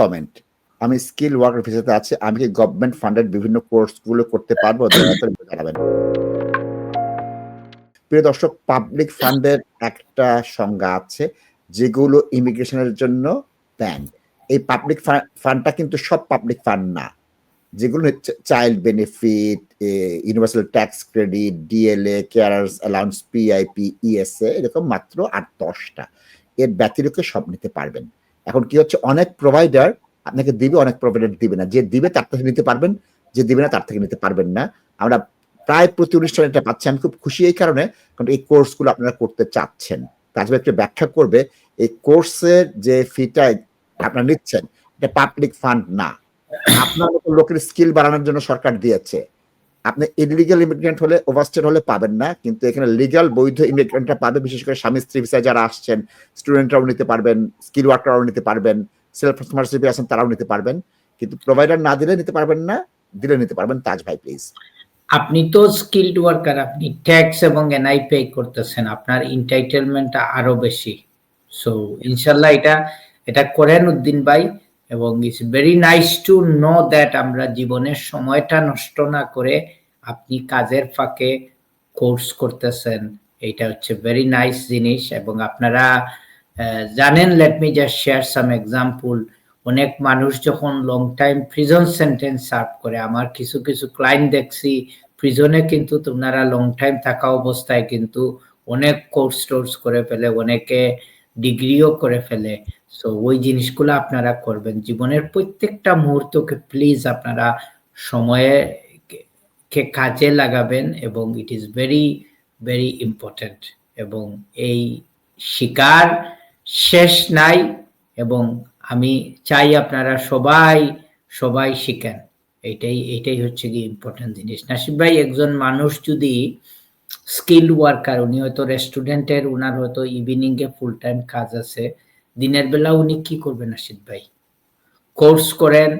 Comment আমি skill worker ভিসাতে আছি, আমি কি গভর্নমেন্ট ফান্ডেড বিভিন্ন কোর্সগুলো করতে পারব? জানাবেন। প্রিয় দর্শক পাবলিক ফান্ডের একটা সংজ্ঞা আছে, যেগুলো ইমিগ্রেশনের জন্য ব্যান এই পাবলিক ফান্ডটা কিন্তু সব পাবলিক ফান্ড না। যেগুলো child benefit universal tax credit DLA carers allowance PIP ESA এরকম মাত্র আট দশটা। এর ব্যতিরেকে সব নিতে পারবেন। এখন কি হচ্ছে? অনেক প্রোভাইডার আপনাকে দিবে, অনেক প্রোভাইডার দিবে না। যে দিবে তার থেকে নিতে পারবেন, যে দিবে না তার থেকে নিতে পারবেন না। আমরা প্রায় প্রতি অনুষ্ঠানে এটা পাচ্ছি। আমি খুব খুশি এই কারণে, কারণ এই কোর্সগুলো আপনারা করতে চাচ্ছেন। তাজবে একটু ব্যাখ্যা করবে, এই কোর্সের যে ফিটা আপনারা নিচ্ছেন, এটা পাবলিক ফান্ড না। আপনার লোকের স্কিল বাড়ানোর জন্য সরকার দিয়েছে। আপনি ইলিগাল ইমিগ্রেন্ট হলে ওভারস্টেট হলে পাবেন না, কিন্তু এখানে লিগাল বৈধ ইমিগ্রেন্টরা পাবে, বিশেষ করে স্বামী, স্ত্রী ভিসায় যারা আসছেন স্টুডেন্টরাও নিতে পারবেন স্কিল ওয়ার্কাররাও নিতে পারবেন সেলফ স্পন্সরশিপে আছেন তারাও নিতে পারবেন, কিন্তু প্রোভাইডার না দিলে নিতে পারবেন না, দিলে নিতে পারবেন তাজ ভাই প্লিজ আপনি তো স্কিলড ওয়ার্কার আপনি ট্যাক্স এবং এনআই পে করতেছেন, আপনার ইনটাইটেলমেন্টটা আরও বেশি। সো ইনশাল্লাহ এটা এটা করেন উদ্দিন ভাই। এবং it's very nice to know that আমরা জীবনের সময়টা নষ্ট না করে আপনি কাজের ফাঁকে কোর্স করতেছেন। এটা হচ্ছে ভেরি নাইস জিনিস এবং আপনারা জানেন let me just share some example অনেক মানুষ যখন long time prison sentence serve করে, আমার কিছু কিছু ক্লায়েন্ট দেখছি প্রিজনে কিন্তু তোমরা লং টাইম থাকা অবস্থায় কিন্তু অনেক কোর্স টোর্স করে ফেলে, অনেকে ডিগ্রিও করে ফেলে। সো ওই জিনিসগুলো আপনারা করবেন। জীবনের প্রত্যেকটা মুহূর্তকে প্লিজ আপনারা সময়ে কে কাজে লাগাবেন এবং it is very very important এবং এই শিকার শেষ নাই এবং আমি চাই আপনারা সবাই সবাই শিখেন। এইটাই এইটাই হচ্ছে কি ইম্পর্টেন্ট জিনিস। নাসিব ভাই, একজন মানুষ যদি স্কিল ওয়ার্কার উনি হয়তো রেস্টুরেন্টের উনার হয়তো ইভিনিং এ ফুল টাইম কাজ আছে। দিনের বেলা উনি কি করবেন আশিদ ভাই? কোর্স করেন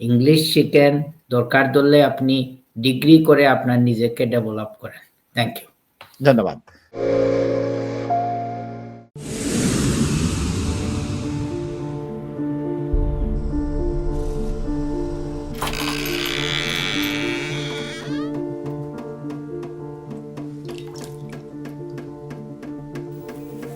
ইংলিশ শিখেন, দরকার ধরলে আপনি ডিগ্রি করে আপনার নিজেকে ডেভেলপ করেন। থ্যাংক ইউ ধন্যবাদ।